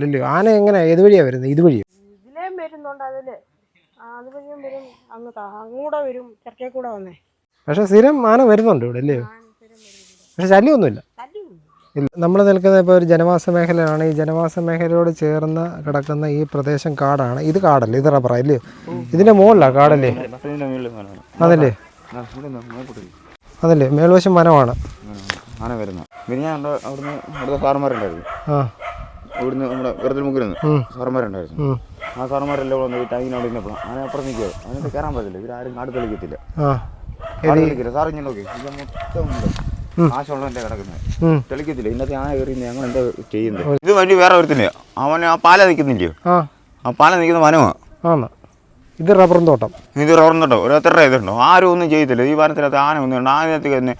ഇല്ലല്ലോ ആന എങ്ങനെ ഏത് വഴിയാ വരുന്നത് ഇതുവഴിയോ ഇതിലേം വരുന്നുണ്ട് അതിൽ. ആ, വരും. അങ്ങ് താ- അങ്ങൂടെ വരും. ചർക്കേ കൂടെ വന്നേ. പക്ഷെ സ്ഥിരം ആന വരുന്നുണ്ട് ഇവിടെ അല്ലേ പക്ഷെ ശല്യമൊന്നുമില്ല ഇല്ല നമ്മൾ നിൽക്കുന്ന ഇപ്പോൾ ഒരു ജനവാസ മേഖലയാണ്. ഈ ജനവാസ മേഖലയോട് ചേർന്ന് കിടക്കുന്ന ഈ പ്രദേശം കാടാണ്. ഇത് കാടല്ലേ? ഇത് റബ്ബറാ ഇല്ലയോ? ഇതിന്റെ മുകളിലാണ് കാടല്ലേ? മുകളിൽ മരമാണ്. അതല്ലേ? ഇവിടെ നിന്ന്. അതല്ലേ? മേൽവശം വനമാണ് ആന വരുന്ന. മിനിഞ്ഞാണ്ട് അവിടുന്ന് അവിടുത്തെ സാറന്മാരുണ്ടായിരുന്നു. ആ. ഇവിടുന്ന് നമ്മുടെ വെറുതെ മുക്കിരുന്ന് ഉം. സാറന്മാരുണ്ടായിരുന്നു. ആ സാറന്മാരെല്ലാം വന്ന് ഈ ടാങ്കിന് അവിടെ നിന്നപ്പോൾ ആന അപ്പുറം നിൽക്കുക അതിനകത്ത് കയറാൻ പറ്റില്ല ഇവരാരും കാട് കളിക്കില്ല സാർ ഇങ്ങനെ നോക്കി. ഇത് മൊത്തം ഉണ്ട്. ആശമുള്ളതിന്റെ കിടക്കുന്നത്. തെളിക്കത്തില്ല. ഇന്നത്തെ ആ കയറി ഞങ്ങൾ എന്താ ചെയ്യുന്നത്? ഇത് വണ്ടി വേറെ ഒരുത്തിന്റെ അവൻ ആ പാല നിൽക്കുന്നില്ലയോ? ആ. പാല നിൽക്കുന്ന വനമാണ് ഇത് റബ്ബറും തോട്ടം. ഇത് ഓർമ്മണ്ടോ ഒരു എത്ര ഇതുണ്ടോ? ആരും ഒന്നും ചെയ്യത്തില്ല. ഈ വനത്തിനകത്ത് ആന ഒന്നും ആനകത്ത് തന്നെ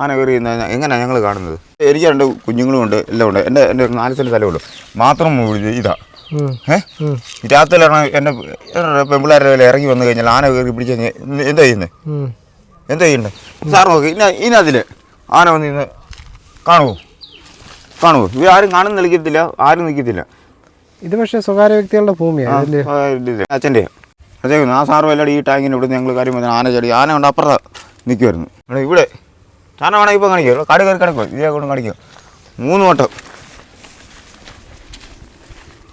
ആന കയറി എങ്ങനെയാണ് ഞങ്ങൾ കാണുന്നത്? എനിക്ക് രണ്ട് കുഞ്ഞുങ്ങളും ഉണ്ട് എല്ലാം ഉണ്ട്. എന്റെ എന്റെ നാല് സെന്റ് സ്ഥലമുള്ളൂ മാത്രം ഇത് ഇതാ. ഏഹ് രാത്രിയിലാണ് എന്റെ പെമ്പിള്ളേരെ വില ഇറങ്ങി വന്നു കഴിഞ്ഞാൽ ആന കയറി പിടിച്ച് എന്താ ചെയ്യുന്നത്. എന്താ ചെയ്യണ്ടേ സാർ നോക്ക് ഇന്ന ഇതിനകത്തിൽ ആന വന്ന് ഇന്ന് കാണുമോ കാണുമോ ഇവരാരും കാണുന്ന നിൽക്കത്തില്ല ആരും നിൽക്കത്തില്ല. ഇത് പക്ഷേ സ്വകാര്യ വ്യക്തികളുടെ ഭൂമിയാണ് അച്ഛന്റെ. അച്ഛൻ ആ സാറും എല്ലാവരും ഈ ടാങ്കിന്റെ ഇവിടെ ഞങ്ങൾ കാര്യം ആന ചെടി ആന കൊണ്ട് അപ്പുറത്ത് നിൽക്കുമായിരുന്നു ഇവിടെ. ഇവിടെ സാധനം വേണമെങ്കിൽ ഇപ്പം കാണിക്കും. കാട് കയറി കിടക്കും ഇതേ കൊണ്ട് കാണിക്കും. മൂന്ന് വട്ടം.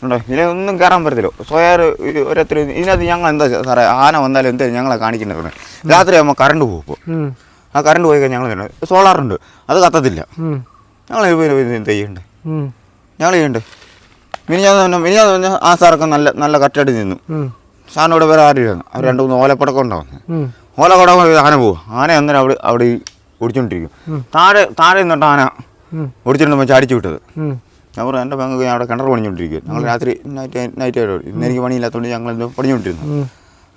ഉണ്ടോ ഇതിനെ ഒന്നും കയറാൻ പറ്റത്തില്ല. സ്വയാർ ഒരത്ര ഇതിനകത്ത് ഞങ്ങൾ എന്താ സാറേ ആന വന്നാലും എന്തായാലും ഞങ്ങളെ കാണിക്കേണ്ടത് രാത്രി ആകുമ്പോൾ കറണ്ട് പോകും ഇപ്പോൾ. ആ കറണ്ട് പോയി കഴിഞ്ഞാൽ ഞങ്ങൾ സോളാറുണ്ട്. അത് കത്തത്തില്ല. ഞങ്ങൾ എന്താ ചെയ്യണ്ടേ. ഞങ്ങൾ ചെയ്യണ്ടേ? മിനിഞ്ഞാന്ന് പറഞ്ഞാൽ മിനിഞ്ഞാന്ന് പറഞ്ഞാൽ ആ സാറൊക്കെ നല്ല നല്ല കട്ടടി നിന്നു. സാറിനോട് വേറെ ആരും അവർ രണ്ട് മൂന്ന് ഓലപ്പടക്കം ഉണ്ടാവുന്നത്. ഓലപ്പടക്കം ആന പോകും ആന അന്നേരം അവിടെ അവിടെ ഈ ഓടിച്ചോണ്ടിരിക്കും. താഴെ താഴെ നിന്നിട്ട് ആന ഓടിച്ചിട്ടുണ്ട് ഓടിച്ചിട്ട് ചാടിച്ചു വിട്ടത്. ഞാൻ പറഞ്ഞു എന്റെ ബാങ്ക് ഞാൻ അവിടെ കിണർ പണിഞ്ഞുകൊണ്ടിരിക്കും ഞങ്ങൾ രാത്രി നൈറ്റ് നൈറ്റ് ആയിട്ട് ഇന്ന് എനിക്ക് പണിയില്ലാത്തതുകൊണ്ട് ഞങ്ങൾ എന്തോ പണിഞ്ഞുകൊണ്ടിരുന്നു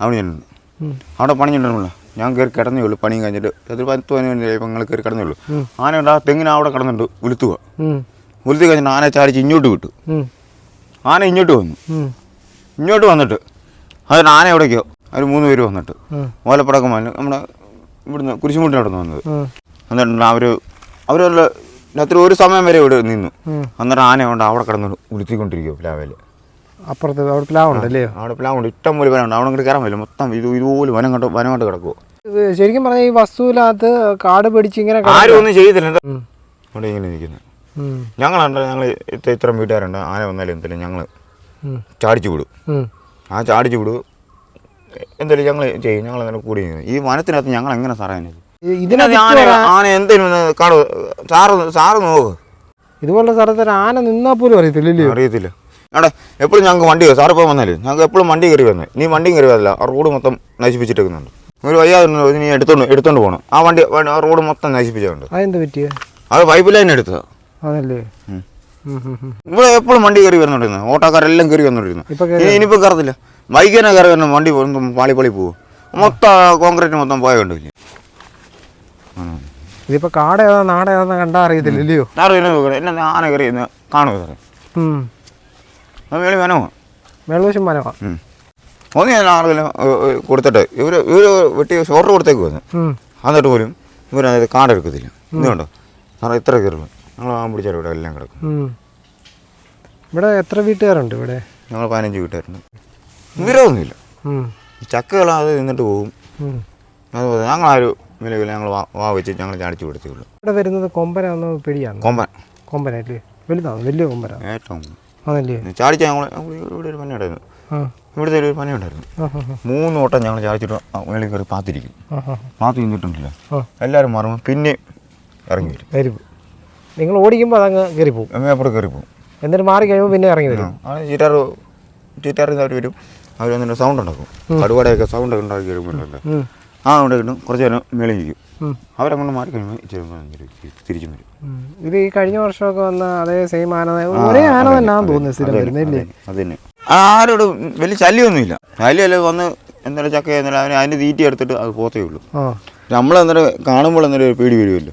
അവിടെ ചെന്നു ഉം. അവിടെ പണിഞ്ഞിട്ടുണ്ടല്ലോ ഞാൻ കയറി കിടന്നേ ഉള്ളൂ. പണിയും കഴിഞ്ഞിട്ട് അതൊരു പത്ത് മണി കഴിയുമ്പോൾ ഞങ്ങൾ കയറി കിടന്നേ ഉള്ളൂ. ആന ഉണ്ട് ആ തെങ്ങിന് അവിടെ കിടന്നുണ്ട്. ഉലുത്തുക. ഉലുത്തി കഴിഞ്ഞിട്ട് ആന ചാടിച്ച് ഇങ്ങോട്ട് വിട്ടു. ആന ഇങ്ങോട്ട് വന്നു. ഇങ്ങോട്ട് വന്നിട്ട് അതിന് ആന എവിടേക്കോ? അവർ മൂന്ന് പേര് വന്നിട്ട്. ഓലപ്പടക്കം നമ്മുടെ ഇവിടുന്ന് കുരിശുമുട്ടിനവിടെ നിന്ന് വന്നത്. എന്നിട്ടുണ്ട് എന്നിട്ട് അവർ അവരല്ല രാത്രി ഒരു സമയം വരെ ഇവിടെ നിന്നു. അന്നേരം ആന കൊണ്ട് അവിടെ കിടന്ന് ഉരുത്തിക്കൊണ്ടിരിക്കും പ്ലാവേൽ. അപ്പുറത്ത് അവിടെ പ്ലാവുണ്ടല്ലേ അവിടെ പ്ലാവുണ്ട്. ഇഷ്ടം പോലെ വനമുണ്ട്. അവിടെ ഇങ്ങോട്ട് കയറാൻ പറ്റില്ല. മൊത്തം ഇത് ഇതുപോലെ വനം കണ്ടു വനം കണ്ട് കിടക്കുമോ ഇത് ശരിക്കും പറഞ്ഞാൽ ഈ വസ്തുവിനകത്ത് കാട് പിടിച്ച് ഇങ്ങനെ ആരും ഒന്നും ചെയ്തില്ല. അവിടെ ഇങ്ങനെ ഇരിക്കുന്നു. ഞങ്ങളുണ്ട് ഞങ്ങൾ ഇത്ര ഇത്ര വീട്ടുകാരുണ്ട്. ആന വന്നാലും എന്തെങ്കിലും ഞങ്ങൾ. ചാടിച്ചു വിടും. ആ ചാടിച്ചു വിടും. എന്തായാലും ഞങ്ങൾ ചെയ്യും ഞങ്ങൾ അങ്ങനെ കൂടി ഈ വനത്തിനകത്ത് ഞങ്ങൾ എങ്ങനെ സാറേ ഇതിനകത്ത് ആന എന്തേലും കാണു സാറ് സാറ് നോക്ക്. ഇതുപോലുള്ള സ്ഥലത്ത് ആന നിന്നാ പോലും അറിയത്തില്ല അറിയത്തില്ല. അവിടെ എപ്പോഴും ഞങ്ങൾക്ക് വണ്ടി കയറി സാറ് ഇപ്പോൾ വന്നാലും ഞങ്ങൾക്ക് എപ്പോഴും വണ്ടി കയറി വന്നത് നീ വണ്ടി കയറി വരില്ല ആ റോഡ് മൊത്തം നശിപ്പിച്ചിട്ടേക്കുന്നുണ്ട്. ഒരു വയ്യാതെ നീ എടുത്തോണ്ട് എടുത്തോണ്ട് പോകണം ആ വണ്ടി ആ റോഡ് മൊത്തം നശിപ്പിച്ചിട്ടുണ്ട് അതെന്ത് പറ്റിയ? അത് പൈപ്പ് ലൈൻ എടുത്തത്. അതല്ലേ. ഇവിടെ എപ്പോഴും വണ്ടി കയറി വരുന്നുണ്ടിരുന്നു ഓട്ടോക്കാരെല്ലാം കയറി വന്നുകൊണ്ടിരുന്നു ഇനിയിപ്പോ ഇനിയിപ്പോൾ കയറത്തില്ല. ബൈക്കിനെ കയറി വരുന്ന വണ്ടി മൊത്തം പാളി പാളി പോകും മൊത്തം കോൺക്രീറ്റ് മൊത്തം പോയ കണ്ടില്ല ഇതിപ്പോ കാട് ഏതാ നാട് ഏതാന്ന് കണ്ടാ അറിയത്തില്ലല്ലയോ എന്നെ ആന കയറി എന്ന് കാണുമോ സാറേ വേളി ഒന്ന് ഞാൻ ആളുകളും കൊടുത്തിട്ട് ഇവർ ഇവർ വെട്ടി ഷോർട്ട് കൊടുത്തേക്ക് വന്നു. എന്നിട്ട് പോലും ഇവരത് കാടെടുക്കത്തില്ല എന്തുകൊണ്ടോ സാറേ ഇത്ര കയറുള്ളൂ ഞങ്ങൾ ആ പിടിച്ചാൽ ഇവിടെ എല്ലാം കിടക്കും. ഇവിടെ എത്ര വീട്ടുകാരുണ്ട് ഇവിടെ? ഞങ്ങൾ പതിനഞ്ച് വീട്ടുകാരുണ്ട്. വിരോധമൊന്നുമില്ല. ഉം. ഈ ചക്കകളത് നിന്നിട്ട് പോകും. അതുപോലെ ഞങ്ങളാരും നിലവിൽ ഞങ്ങൾ വാ വെച്ച് ഞങ്ങൾ ചാടിച്ചു കൊടുത്തേയുള്ളൂ ഇവിടെ വരുന്നത് കൊമ്പനാന്ന് പിടിയാണ്? കൊമ്പൻ. കൊമ്പനല്ലേ വലുതാണ്? വലിയ കൊമ്പനാണ്? ഏറ്റവും അതല്ലേ ചാടിച്ച ഞങ്ങൾ ഇവിടെ ഒരു പനി ഉണ്ടായിരുന്നു. ആ. ഇവിടുത്തെ ഒരു പനി ഉണ്ടായിരുന്നു. മൂന്ന് വട്ടം ഞങ്ങൾ ചാടിച്ചിട്ട് വെളിയിൽ കയറി പാത്തിരിക്കും. പാത്തി നിന്നിട്ടുണ്ടല്ലോ. എല്ലാവരും മറന്നു പിന്നെ ഇറങ്ങി വരും. വരും നിങ്ങൾ ഓടിക്കുമ്പോൾ അതങ്ങ് കയറി പോകും. കയറിപ്പോകും കയറി പോകും. എന്നിട്ട് മാറി കഴിയുമ്പോൾ പിന്നെ ഇറങ്ങി വരും. ചീറ്റാറ് ചീറ്റാറിൽ അവർ വരും. അവർ വന്നിട്ട് സൗണ്ട് ഉണ്ടാക്കും. കടുവടയൊക്കെ സൗണ്ട് ഉണ്ടാക്കി വരുമ്പോഴല്ലേ ഉം. ആ അവിടെ കിട്ടും. കുറച്ച് നേരം മേളിൽ ഇരിക്കും. അവരങ്ങോട്ട് മാറി കഴിയുമ്പോൾ നേരം വരും. ഇത് ഈ കഴിഞ്ഞ വർഷമൊക്കെ വന്ന അതേ സെയിം ആന ഒരേ ആന തന്നെയാണെന്ന് തോന്നുന്നു സ്ഥിരം വരുന്നില്ലേ അതന്നെ ആരോട് വലിയ ശല്യമൊന്നുമില്ല ശല്യമല്ല വന്ന് എന്താ ചക്ക എന്നാലും അവന് അതിന് തീറ്റി എടുത്തിട്ട് അത് പോത്തേ ഉള്ളൂ. നമ്മൾ അന്നേരം കാണുമ്പോൾ അന്നേരം ഒരു പേടി വരുമല്ലോ.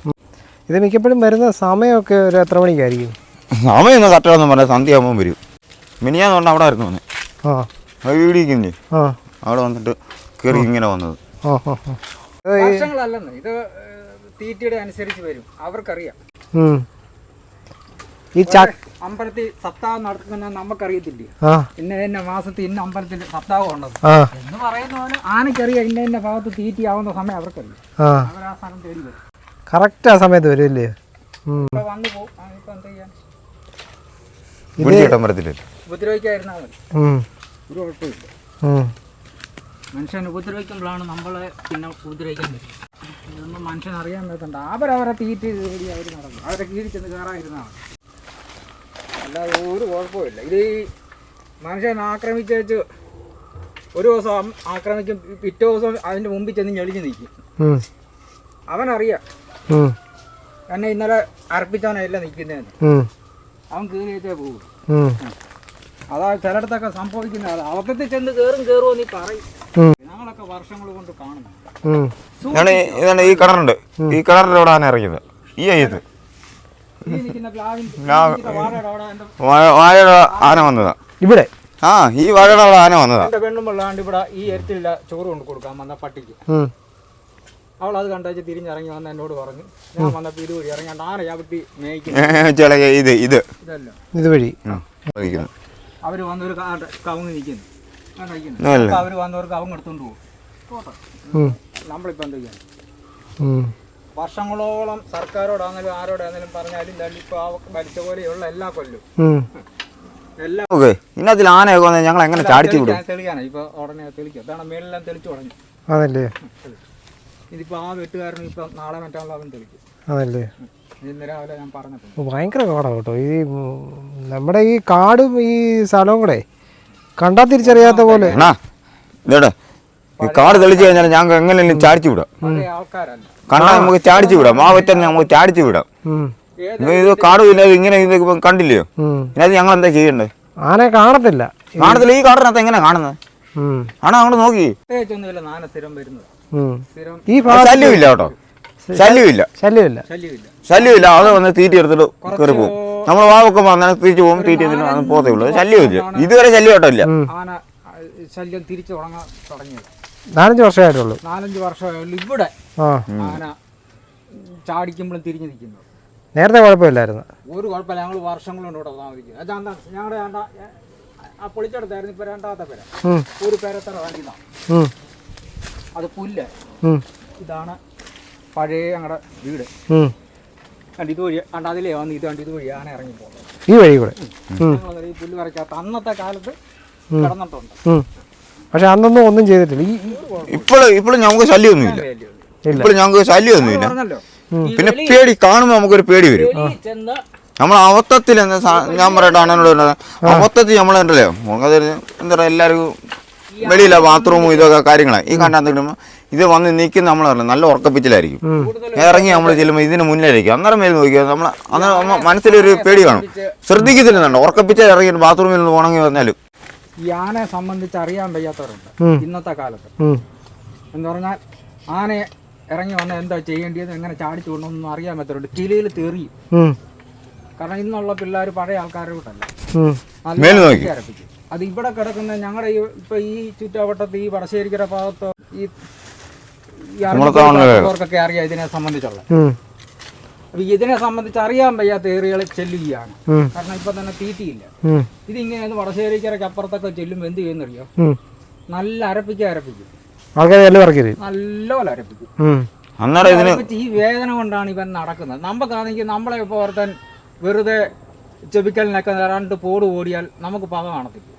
ഇത് മിക്കപ്പോഴും വരുന്ന സമയമൊക്കെ ഒരു എത്ര മണിക്കായിരിക്കും? സമയം ഒന്ന് കറക്റ്റാണെന്ന് പറഞ്ഞാൽ സന്ധ്യ സന്ധ്യയാകുമ്പോൾ വരും. മിനിയാന്ന് പറഞ്ഞാൽ അവിടെ ആയിരുന്നു വന്നേ. ആ. ആ. അവിടെ വന്നിട്ട് കയറി ഇങ്ങനെ വന്നത്. വർഷങ്ങളല്ലെന്ന്. ഇത് തീറ്റയുടെ അനുസരിച്ച് വരും. അവർക്കറിയാം. ഈ അമ്പലത്തിൽ സപ്താഹം നടക്കുന്ന നമുക്കറിയത്തില്ലേ? ഇന്ന ഇന്ന മാസത്തിൽ ഇന്ന അമ്പലത്തിൽ സപ്താഹം ഉണ്ടത് എന്ന് പറയുന്ന പോലെ ആനയ്ക്കറിയാം ഇന്ന ഇന്ന ഭാഗത്ത് തീറ്റിയാവുന്ന സമയം അവർക്കറിയാം. അവർ ആ സ്ഥലം തേടി വരും. കറക്റ്റ് ആ സമയത്ത് വരും ഇല്ലേ ഉം. ഇപ്പൊ വന്നു പോകും ഇപ്പൊ എന്ത് ചെയ്യാൻ? പിടിച്ചിട്ടാൻ ഉപദ്രവിക്കാതിരുന്നാൽ മതി. ഒരു കുഴപ്പമില്ല. മനുഷ്യൻ ഉപദ്രവിക്കുമ്പോഴാണ് നമ്മളെ പിന്നെ ഉപദ്രവിക്കാൻ പറ്റും ഇതൊന്നും മനുഷ്യൻ അറിയാൻ പറ്റണ്ട. അവരവരെ തീറ്റ തേടി അവർ നടന്നു അവരെ കീഴിൽ ചെന്ന് കയറാതിരുന്നാണ് അല്ലാതെ ഒരു കുഴപ്പമില്ല ഇത് ഈ മനുഷ്യൻ ആക്രമിച്ച് വെച്ച് ഒരു ദിവസം ആക്രമിക്കും. പിറ്റേ ദിവസം അതിന്റെ മുമ്പിൽ ചെന്ന് ഞെളിഞ്ഞ് നിൽക്കും. അവനറിയാം. എന്നെ ഇന്നലെ അർപ്പിച്ചവനല്ല നിൽക്കുന്നതെന്ന്. അവൻ കീറി പോകും. അതാ ചിലയിടത്തൊക്കെ സംഭവിക്കുന്നത് അത്. അവക്കത്തിൽ ചെന്ന് കയറും കയറുമോ നീ പറയും. ഞങ്ങളൊക്കെ വർഷങ്ങൾ കൊണ്ട് കാണുന്നു ഉം. ഈ കിണറുണ്ട്. ഈ അവിടെ ആന ഇറങ്ങിയത്. ഈ അയ്യത്ത് വാഴയുടെ വന്നതാ. ഇവിടെ? ആ ഈ വാഴയുടെ അവിടെ ആന വന്നതാ. പെണ്ണും വെള്ളാണ്ട് ഇവിടെ ഈ എരത്തിലുള്ള ചോറ് കൊണ്ട് കൊടുക്കാൻ വന്ന പട്ടിക്ക്. അവൾ അത് കണ്ടാച്ച് തിരിഞ്ഞിറങ്ങി വന്ന് എന്നോട് പറഞ്ഞു ഞാൻ വന്നപ്പോൾ ഇതുവഴി ഇറങ്ങാണ്ട്. ആന ചവിട്ടി ഇത് ഇത്. ഇതല്ല. ഇതുവഴി. അവർ വന്നൊരു കവുങ്ങ് നിൽക്കുന്നു നല്ല. അപ്പോൾ അവർ വന്നവർ കവുങ്ങ് എടുത്തുകൊണ്ട് പോകും. നമ്മളിപ്പോൾ എന്ത് ചെയ്യാൻ. വർഷങ്ങളോളം സർക്കാരോടാണെങ്കിലും ആരോടാണെങ്കിലും പറഞ്ഞാലും ഇപ്പോൾ മരിച്ച വലിച്ച പോലെയുള്ള എല്ലാ കൊല്ലും. എല്ലാം ആനയൊക്കെ ഞങ്ങൾ എങ്ങനെ ചാടിച്ചു വിടും? ഉടനെ അതാണ് മേലെല്ലാം തെളിച്ചു തുടങ്ങി. അതല്ലേ ഇതിപ്പോ ആ വെട്ടുകാരനും ഇപ്പൊ നാളെ മറ്റാളും അവൻ തെളിക്കും. അതല്ലേ ഭയങ്കര കാടാണ് കേട്ടോ. ഈ നമ്മുടെ ഈ കാടും ഈ സ്ഥലവും കൂടെ കണ്ടാ തിരിച്ചറിയാത്ത പോലെ. ഈ കാട് തെളിച്ചു കഴിഞ്ഞാൽ ഞങ്ങൾക്ക് എങ്ങനെയും ചാടിച്ചു വിടാം. കണ്ടാൽ നമുക്ക് ചാടിച്ചു വിടാം. ആ വെച്ചാൽ നമുക്ക് ചാടിച്ചു വിടാം. ഇത് കാടും ഇല്ല ഇങ്ങനെ ഇത് കണ്ടില്ലയോ? അതായത് ഇതിനകത്ത് ഞങ്ങൾ എന്താ ചെയ്യണ്ടേ ആന കാണത്തില്ല. കാണത്തില്ല. ഈ കാടിനകത്ത് എങ്ങനെ കാണുന്നത്. ആണോ അങ്ങോട്ട് നോക്കി. ഈ ശല്യമില്ല കേട്ടോ. ശല്യമില്ല. ശല്യമില്ല. ശല്യമില്ല. അത് വന്ന് തീറ്റി എടുത്തിട്ട് കയറി പോകും. നമ്മൾ വാവൊക്കെ വന്നാൽ തിരിച്ചു പോകും തീറ്റി എടുത്തിട്ട് പോകത്തേ ഉള്ളൂ. ശല്യമില്ല. ഇതുവരെ ശല്യം കേട്ടോ ഇല്ല ശല്യം തിരിച്ചു തുടങ്ങാൻ തുടങ്ങിയത്. നാലഞ്ച് വർഷമായിട്ടുള്ളൂ. നാലഞ്ച് വർഷമായുള്ളൂ. ഇവിടെ ആന ചാടിക്കുമ്പോഴും തിരിഞ്ഞു നിൽക്കുന്നു. നേരത്തെ കുഴപ്പമില്ലായിരുന്നു. ഒരു കുഴപ്പമില്ല. ഞങ്ങൾ വർഷങ്ങൾ കൊണ്ട് ഇവിടെ താമസിക്കുന്നത് അതാ ഞങ്ങളുടെ വേണ്ട ആ പൊളിച്ചെടുത്തായിരുന്നു ഇപ്പൊ രണ്ടാമത്തെ പേര. ഒരു പേരത്തറ വേണ്ടിയതാണ് അത് പുല്ല്. ഇതാണ് പഴയ ഞങ്ങളുടെ വീട്. ഉം. വഴി കണ്ട് അതിലേ വന്ന് ഇത് കണ്ട് ഇതുവഴി ആന ഇറങ്ങി പോകുന്നത്. ഈ വഴി കൂടെ. ഈ പുല്ല് വരയ്ക്കാത്ത അന്നത്തെ കാലത്ത് കിടന്നിട്ടുണ്ട്. പക്ഷെ അന്നൊന്നും ഒന്നും ചെയ്തിട്ടില്ല. ഇപ്പോഴും ഇപ്പോഴും നമുക്ക് ശല്യമൊന്നുമില്ല ഇപ്പോഴും ഞങ്ങൾക്ക് ശല്യമൊന്നുമില്ല പിന്നെ പേടി കാണുമ്പോൾ നമുക്കൊരു പേടി വരും. നമ്മൾ അവത്തത്തിൽ എന്താ ഞാൻ പറയട്ടെ അണ്ണനോട് അവത്തത്തിൽ നമ്മൾ എന്താ പറയുക എന്താ പറയുക എല്ലാവർക്കും വെളിയില്ല ബാത്റൂമും ഇതൊക്കെ കാര്യങ്ങളാണ് ഈ കണ്ടാൽ ഇത് വന്ന് നിൽക്കുന്ന നമ്മൾ പറഞ്ഞു നല്ല ഉറക്കപ്പിച്ചിലായിരിക്കും. ഇറങ്ങി നമ്മൾ ചെല്ലുമ്പോൾ ഇതിന് മുന്നിലായിരിക്കും. അന്നേരം മേൽ നോക്കിയാൽ നമ്മൾ അന്നേരം മനസ്സിലൊരു പേടി കാണും. ശ്രദ്ധിക്കുന്നില്ല ഉറക്കപ്പിച്ചാൽ ഇറങ്ങി ബാത്റൂമിൽ നിന്ന് പോകണമെങ്കിൽ വന്നാലും. ഈ ആനയെ സംബന്ധിച്ച് അറിയാൻ വയ്യാത്തവരുണ്ട്. ഇന്നത്തെ കാലത്ത്. എന്ന് പറഞ്ഞാൽ ആനയെ ഇറങ്ങി വന്ന എന്താ ചെയ്യേണ്ടത് എങ്ങനെ ചാടിച്ചു കൊണ്ടൊന്നും അറിയാൻ പറ്റുന്നുണ്ട് കിളിയിൽ തെറിയും കാരണം ഇന്നുള്ള പിള്ളേർ പഴയ ആൾക്കാരെ കൂട്ടല്ല. അത് ഇവിടെ കിടക്കുന്ന ഞങ്ങളുടെ ഈ ഇപ്പൊ ഈ ചുറ്റുവട്ടത്ത് ഈ വടശ്ശേരിക്കര ഭാഗത്ത് ഈ അറിഞ്ഞവർക്കൊക്കെ അറിയാം ഇതിനെ സംബന്ധിച്ചുള്ള. ഇതിനെ സംബന്ധിച്ച് അറിയാൻ വയ്യാത്ത ഏറിയകളെ ചെല്ലുകയാണ്. കാരണം ഇപ്പൊ തന്നെ തീറ്റിയില്ല. ഇതിങ്ങനെ വടശ്ശേരിക്കരയ്ക്ക് അപ്പുറത്തൊക്കെ ചെല്ലും എന്ത് ചെയ്യുന്നറിയോ? അറിയോ നല്ല അരപ്പിക്കുക അരപ്പിക്കും. നല്ലപോലെ അരപ്പിക്കും. ഈ വേദന കൊണ്ടാണ് ഇവൻ നടക്കുന്നത്. നമുക്കാണെങ്കിൽ നമ്മളെ ഇപ്പൊ ഓർത്തൻ വെറുതെ ചെവിക്കലിനൊക്കെ രണ്ട് പോട് ഓടിയാൽ നമുക്ക് പക കാണത്തില്ല.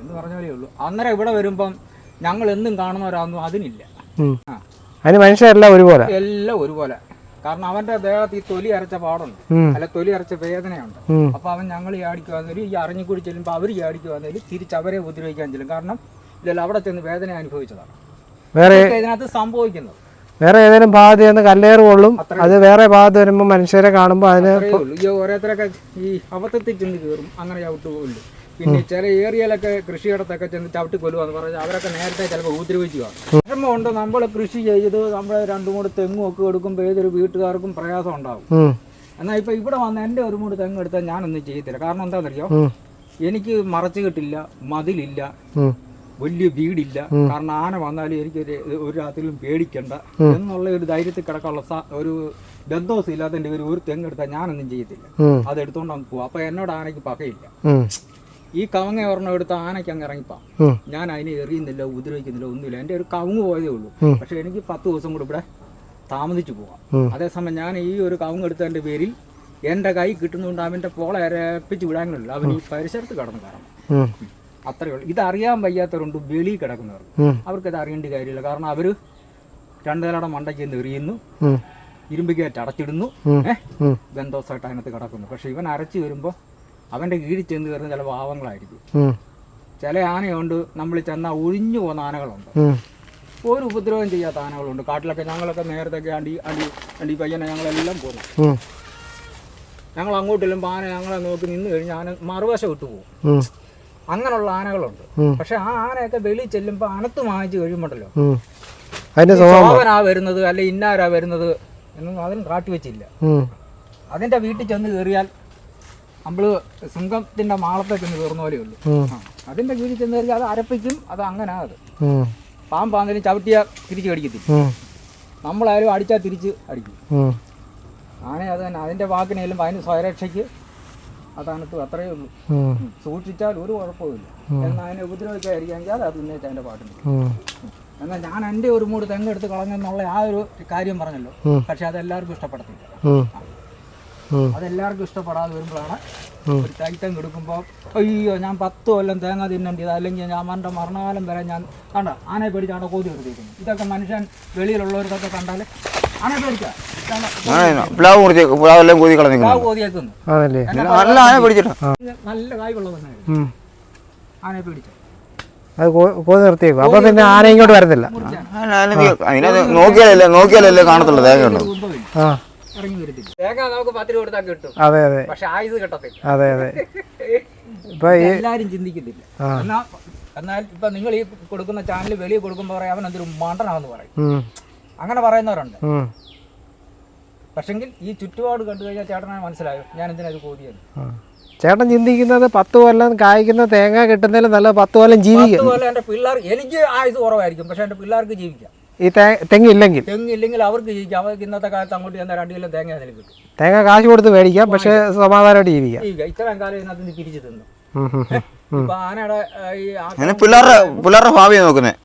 എന്ന് പറഞ്ഞാലേ ഉള്ളൂ. അന്നേരം ഇവിടെ വരുമ്പം ഞങ്ങൾ എന്നും കാണുന്നവരാന്നും അതിനില്ല. അതിന് മനുഷ്യരെല്ലാം ഒരുപോലെ. എല്ലാം ഒരുപോലെ. കാരണം അവന്റെ ദേഹത്ത് ഈ തൊലി അരച്ച പാടുണ്ട്. അല്ല തൊലി അരച്ച വേദനയുണ്ട്. അപ്പൊ അവൻ ഞങ്ങൾ ചാടിക്കുവാന്നേലും ഈ അറിഞ്ഞുകൂടി ചെല്ലുമ്പോൾ അവർ ചാടിക്കുവാന്നേലും തിരിച്ച് അവരെ ഉപദ്രവിക്കാൻ ചെല്ലും. കാരണം ഇതെല്ലാം അവിടെ ചെന്ന് വേദന അനുഭവിച്ചതാണ്. വേറെ ഇതിനകത്ത് സംഭവിക്കുന്നത് വേറെ ഏതെങ്കിലും ഭാഗത്ത് ചെന്ന് കല്ലേറ് കൊള്ളും അത് വേറെ ഭാഗത്ത് വരുമ്പോൾ മനുഷ്യരെ കാണുമ്പോൾ അതിന് ഈ ഓരോരുത്തരൊക്കെ ഈ അബദ്ധത്തിൽ ചെന്ന് കയറും അങ്ങനെ ചവിട്ട് കൊല്ലും പിന്നെ ചില ഏരിയയിലൊക്കെ കൃഷിയിടത്തൊക്കെ ചെന്ന് ചവിട്ടി കൊല്ലുവാന്ന് പറഞ്ഞാൽ അവരൊക്കെ നേരത്തെ ചിലപ്പോൾ ഉപദ്രവിച്ചു വിഷമം വിഷമമുണ്ട് നമ്മൾ കൃഷി ചെയ്ത് നമ്മൾ രണ്ടു മൂന്ന് തെങ്ങും ഒക്കെ എടുക്കുമ്പോൾ ഏതൊരു വീട്ടുകാർക്കും പ്രയാസം ഉണ്ടാവും. എന്നാൽ ഇപ്പൊ ഇവിടെ വന്ന എന്റെ ഒരു മൂട് തെങ്ങ് എടുത്താൽ ഞാനൊന്നും ചെയ്യത്തില്ല. കാരണം എന്താണെന്നറിയോ? എനിക്ക് മറച്ചു കിട്ടില്ല മതിലില്ല വലിയ വീടില്ല. കാരണം ആന വന്നാലും എനിക്ക് ഒരു- രാത്രിയിലും പേടിക്കണ്ട. എന്നുള്ള ഒരു ധൈര്യത്തിൽ കിടക്കാനുള്ള ഒരു ബന്ധോസ് ഇല്ലാത്തതിന്റെ ഒരു ഒരു തെങ്ങ് എടുത്താൽ ഞാനൊന്നും ചെയ്യത്തില്ല. അത് എടുത്തോണ്ട് അങ്ങ് പോകും അപ്പോൾ എന്നോട് ആനയ്ക്ക് പകയില്ല. ഈ കവങ്ങ ഒരെണ്ണം എടുത്ത് ആനയ്ക്ക് അങ്ങ് ഇറങ്ങിപ്പാ. ഞാൻ അതിനെ എറിയുന്നില്ല ഉപദ്രവിക്കുന്നില്ല ഒന്നുമില്ല. എന്റെ ഒരു കവുങ്ങ് പോയതേ ഉള്ളൂ. പക്ഷെ എനിക്ക് പത്ത് ദിവസം കൂടെ ഇവിടെ താമസിച്ചു പോവാം. അതേസമയം ഞാൻ ഈ ഒരു കവുങ്ങ് എടുത്തതിന്റെ പേരിൽ എന്റെ കൈ കിട്ടുന്നതുകൊണ്ട് അവന്റെ പോളെ അരപ്പിച്ച് വിടാനുള്ള അവൻ ഈ പരിസരത്ത് കടന്നു കാരണം അത്രയേ ഉള്ളൂ. ഇതറിയാൻ വയ്യാത്തവരുണ്ട് വെളിയിൽ കിടക്കുന്നവർ. അവർക്ക് ഇത് അറിയേണ്ട കാര്യമില്ല. കാരണം അവർ രണ്ടുതലയുടെ മണ്ടയ്ക്ക് എറിയുന്നു ഇരുമ്പ് കയറ്റ് അടച്ചിടുന്നു ഏഹ് ബന്ധോസായിട്ട് അതിനകത്ത് കിടക്കുന്നു. പക്ഷെ ഇവൻ അരച്ചു വരുമ്പോൾ അവന്റെ കീഴിൽ ചെന്ന് കയറുന്ന ചില പാവങ്ങളായിരിക്കും. ചില ആനയുണ്ട് നമ്മൾ ചെന്ന ഒഴിഞ്ഞു പോകുന്ന ആനകളുണ്ട്. ഒരു ഉപദ്രവം ചെയ്യാത്ത ആനകളുണ്ട്. കാട്ടിലൊക്കെ ഞങ്ങളൊക്കെ നേരത്തെ അണ്ടി അണ്ടി അണ്ടി പയ്യനെ ഞങ്ങളെല്ലാം പോകുന്നു ഞങ്ങൾ അങ്ങോട്ട് അങ്ങോട്ടെല്ലാം ആന ഞങ്ങളെ നോക്കി നിന്ന് കഴിഞ്ഞാൽ ആന മറുവശം ഇട്ട് പോകും. അങ്ങനെയുള്ള ആനകളുണ്ട്. പക്ഷെ ആ ആനയൊക്കെ വെളിയിൽ ചെല്ലുമ്പോൾ അനത്ത് വാങ്ങിച്ച് കഴിയുമ്പോണ്ടല്ലോ. സോവനാ വരുന്നത് അല്ലെ ഇന്നാരാ വരുന്നത് എന്നൊന്നും അതിന് കാട്ടുവെച്ചില്ല അതിന്റെ വീട്ടിൽ ചെന്ന് കയറിയാൽ നമ്മൾ സിംഹത്തിന്റെ മാളത്തെ ചെന്ന് കയറുന്ന പോലെ ഉള്ളു. അതിന്റെ കീഴിൽ ചെന്ന് കഴിഞ്ഞാൽ അത് അരപ്പിക്കും അത് അങ്ങനെ അത്. ഉം, ചവിട്ടിയ തിരിച്ച് കടിക്കത്തില്ല. നമ്മളാരും അടിച്ചാൽ തിരിച്ച് അടിക്കും. ആണെ ആന അത് തന്നെ അതിന്റെ വാക്കിനേലും അതിന് സ്വയരക്ഷയ്ക്ക് അതാനത്ത് അത്രയേ ഉള്ളൂ. സൂക്ഷിച്ചാൽ ഒരു കുഴപ്പമില്ല എന്നാൽ അതിനെ ഉപദ്രവിക്കാതിരിക്കാമെങ്കിൽ അത് ഉന്നയിച്ച അതിന്റെ പാട്ടുണ്ട് എന്നാൽ ഞാൻ എന്റെ ഒരു മൂട് തെങ്ങെടുത്ത് കളഞ്ഞെന്നുള്ള ആ ഒരു കാര്യം പറഞ്ഞല്ലോ. പക്ഷെ പക്ഷെ അതെല്ലാവർക്കും ഇഷ്ടപ്പെടത്തില്ല. അതെല്ലാവർക്കും ഇഷ്ടപ്പെടാതെ വരുമ്പോഴാണ്. ഒരു തൈത്തം എടുക്കുമ്പോൾ അയ്യോ ഞാൻ പത്ത് കൊല്ലം തേങ്ങ തിന്നേണ്ടി അല്ലെങ്കിൽ ഞാൻ എന്റെ മരണകാലം വരെ ഞാൻ കണ്ട ആനയെ പേടിച്ചാണ് കോതി എടുത്തിരിക്കുന്നത് ഇതൊക്കെ മനുഷ്യൻ വെളിയിലുള്ളവർക്കൊക്കെ കണ്ടാൽ ആനയെ പേടിക്കാം. പ്ലാവ് പ്ലാവെല്ലാം കൂതി കോതിയേക്കുന്നു. നല്ല ആന പിടിച്ചിട്ടാ. നല്ല. ആനയെ പേടിച്ച അത് കോ- കോതി നിർത്തിയേക്കും. അപ്പൊ പിന്നെ ആന ഇങ്ങോട്ട് വരത്തില്ല. നോക്കിയാലല്ലേ നോക്കിയാലല്ലേ കാണത്തുള്ളൂ തേങ്ങ ആ. ഇറങ്ങി വരത്തില്ല തേങ്ങ നമുക്ക് പത്ത് രൂപ കൊടുത്താൽ കിട്ടും. അതെ അതെ. പക്ഷെ ആയുസ് കിട്ടത്തില്ല. അതെ അതെ. ഇപ്പൊ എല്ലാരും ചിന്തിക്കത്തില്ല എന്നാ എന്നാൽ ഇപ്പൊ നിങ്ങൾ ഈ കൊടുക്കുന്ന ചാനൽ വെളിയിൽ കൊടുക്കുമ്പോൾ പറയാം അവൻ എന്തൊരു മണ്ടനാന്ന് പറയും. അങ്ങനെ പറയുന്നവരുണ്ട്. പക്ഷെങ്കിൽ ഈ ചുറ്റുപാട് കണ്ടു കഴിഞ്ഞാൽ ചേട്ടനെ മനസ്സിലായോ ഞാൻ എന്തിനാ ഇത് കോതിയത്? ചേട്ടൻ ചിന്തിക്കുന്നത് പത്ത് കൊല്ലം കായ്ക്കുന്ന തേങ്ങ കിട്ടുന്നതിൽ നല്ല പത്ത് കൊല്ലം ജീവിക്കും. എന്റെ പിള്ളേർ എനിക്ക് ആയുസ് കുറവായിരിക്കും പക്ഷെ എന്റെ പിള്ളേർക്ക് ജീവിക്കാം. ഈ ഇല്ലെങ്കിൽ തെങ്ങില്ലെങ്കിൽ. തെങ്ങില്ലെങ്കിൽ അവർക്ക് ജീവിക്കാം അവർക്ക് ഇന്നത്തെ കാലത്ത് അങ്ങോട്ട് ചെന്നാൽ രണ്ട് കിലോ തേങ്ങ അതിൽ കിട്ടും. തേങ്ങ കാശ് കൊടുത്ത് മേടിക്കാം പക്ഷേ സമാധാനമായിട്ട് ജീവിക്കാം. ജീവിക്കാം. ഇത്രയും കാലം ഇതിനകത്ത് നിന്ന് പിരിച്ചു തിന്നു. ഇപ്പൊ ആനയുടെ ഈ ആ പിള്ളേരുടെ പിള്ളേരുടെ ഭാവിയെ നോക്കുന്നത്